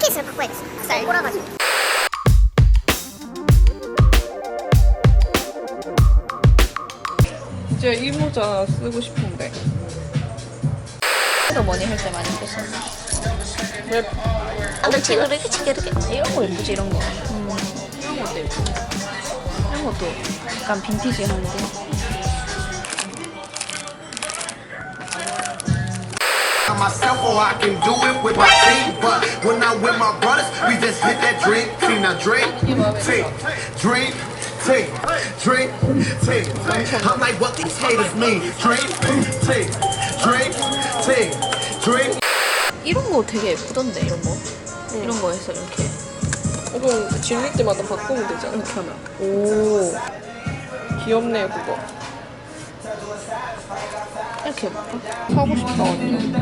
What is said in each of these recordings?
팬케이스를 갖고 와야 돼. 꼬라가지고. 이제 이 모자 쓰고 싶은데. 또 머니 할 때 많이 썼었어. 왜? 아, 나 지그르게 지그르게. 이런 거 예쁘지, 이런 거. 음. 이런 것도 예쁘지. 이런 것도 약간 빈티지한데. myself or I can do it with my team. But when I'm with my brothers, we just hit that dream team. Now dream, team, dream, team, dream, team. I'm like what these haters mean. Dream, team, dream, team, dream. 이런 거 되게 예쁘던데 이런 거. 이런 거 해서 이렇게 그럼 질릴 때마다 바꾸면 되잖아. 이렇게 하면. 오. 귀엽네, 그거. 이렇게 예쁠까? 사고 완전.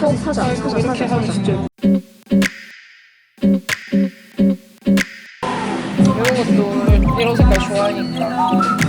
꼭 사자. 사자 이렇게 사자. 진짜 이런 것도 이런 색깔 좋아하니까